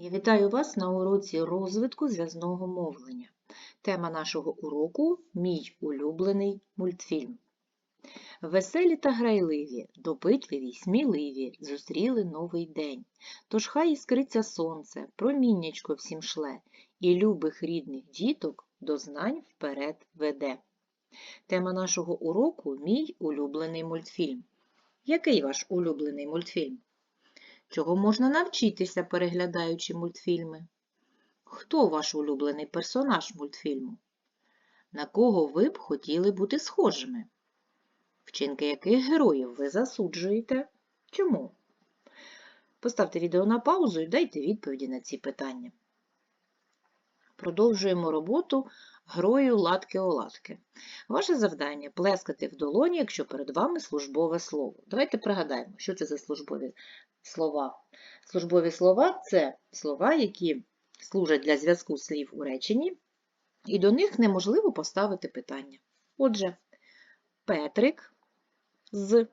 Я вітаю вас на уроці розвитку зв'язного мовлення. Тема нашого уроку Мій улюблений мультфільм. Веселі та грайливі, допитливі сміливі зустріли новий день. Тож хай іскриться сонце, проміннячко всім шле, і любих рідних діток до знань вперед веде. Тема нашого уроку Мій улюблений мультфільм. Який ваш улюблений мультфільм? Чого можна навчитися, переглядаючи мультфільми? Хто ваш улюблений персонаж мультфільму? На кого ви б хотіли бути схожими? Вчинки яких героїв ви засуджуєте? Чому? Поставте відео на паузу і дайте відповіді на ці питання. Продовжуємо роботу грою латки-оладки. Ваше завдання плескати в долоні, якщо перед вами службове слово. Давайте пригадаємо, що це за службові слова. Службові слова це слова, які служать для зв'язку слів у реченні, і до них неможливо поставити питання. Отже, Петрик з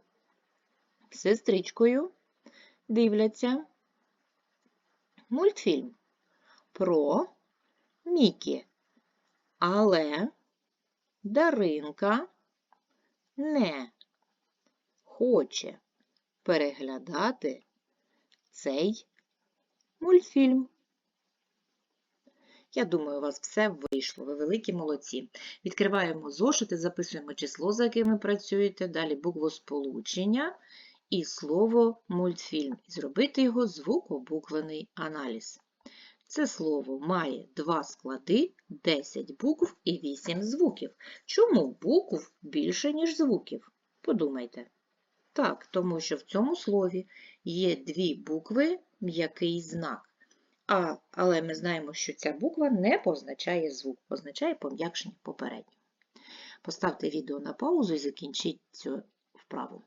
сестричкою дивляться мультфільм про Мікі, але Даринка не хоче переглядати цей мультфільм. Я думаю, у вас все вийшло. Ви великі молодці. Відкриваємо зошити, записуємо число, за яким ви працюєте, далі буквосполучення і слово мультфільм. І зробити його звукобуквений аналіз. Це слово має два склади, 10 букв і 8 звуків. Чому букв більше, ніж звуків? Подумайте. Так, тому що в цьому слові є дві букви, м'який знак. А, але ми знаємо, що ця буква не позначає звук, позначає пом'якшення попереднього. Поставте відео на паузу і закінчіть цю вправу.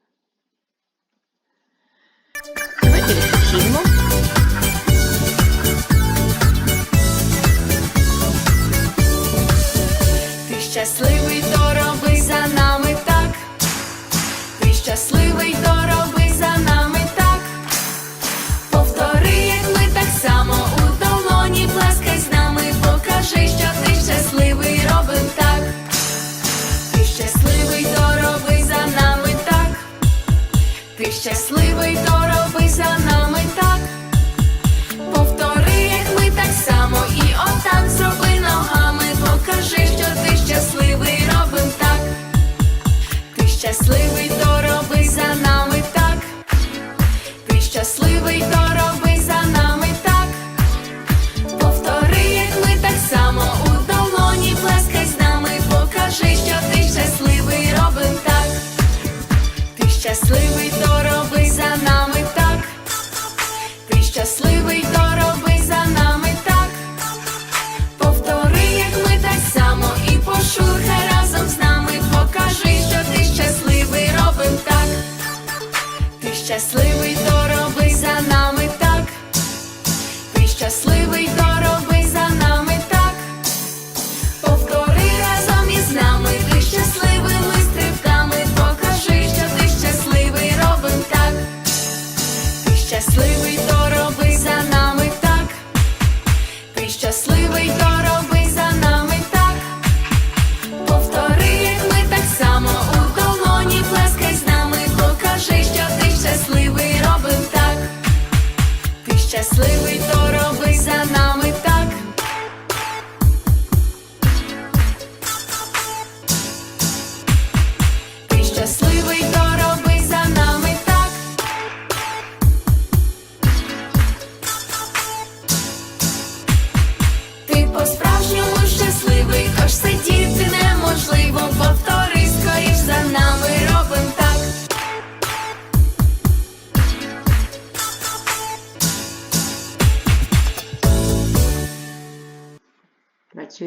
Ти щасливий,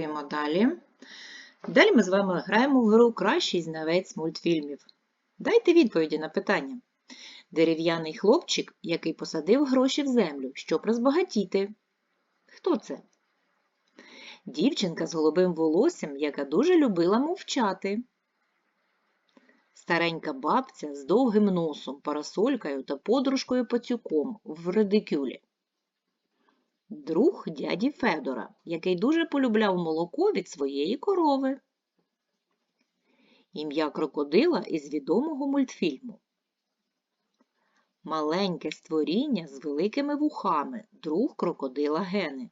Працюємо далі. Далі ми з вами граємо в гру Кращий знавець мультфільмів. Дайте відповіді на питання. Дерев'яний хлопчик, який посадив гроші в землю, щоб розбагатіти. Хто це? Дівчинка з голубим волоссям, яка дуже любила мовчати. Старенька бабця з довгим носом, парасолькою та подружкою пацюком в редикюлі. Друг дяді Федора, який дуже полюбляв молоко від своєї корови. Ім'я крокодила із відомого мультфільму. Маленьке створіння з великими вухами, друг крокодила Гени.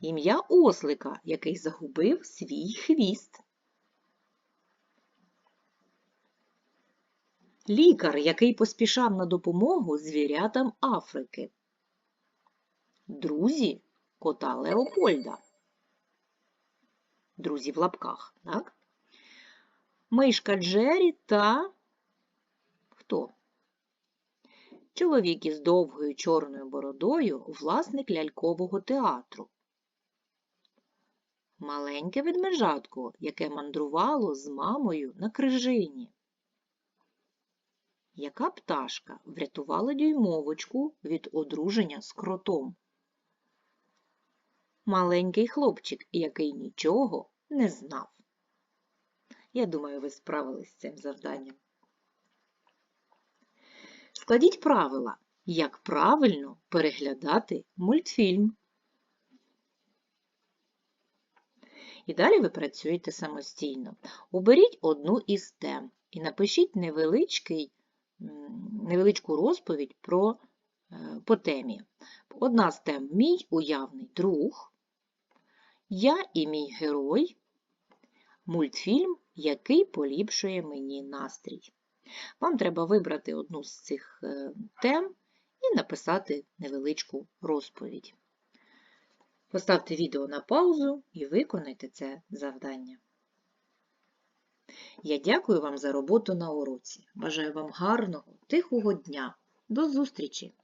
Ім'я ослика, який загубив свій хвіст. Лікар, який поспішав на допомогу звірятам Африки. Друзі кота Леопольда. Друзі в лапках, так? Мишка Джері та хто? Чоловік із довгою чорною бородою, власник лялькового театру. Маленьке ведмежатко, яке мандрувало з мамою на крижині. Яка пташка врятувала дюймовочку від одруження з кротом? Маленький хлопчик, який нічого не знав. Я думаю, ви справились з цим завданням. Складіть правила, як правильно переглядати мультфільм. І далі ви працюєте самостійно. Оберіть одну із тем і напишіть невеличкий, невеличку розповідь про, е, по темі. Одна з тем мій уявний друг, я і мій герой, мультфільм, який поліпшує мені настрій. Вам треба вибрати одну з цих е, тем і написати невеличку розповідь. Поставте відео на паузу і виконайте це завдання. Я дякую вам за роботу на уроці. Бажаю вам гарного, тихого дня. До зустрічі!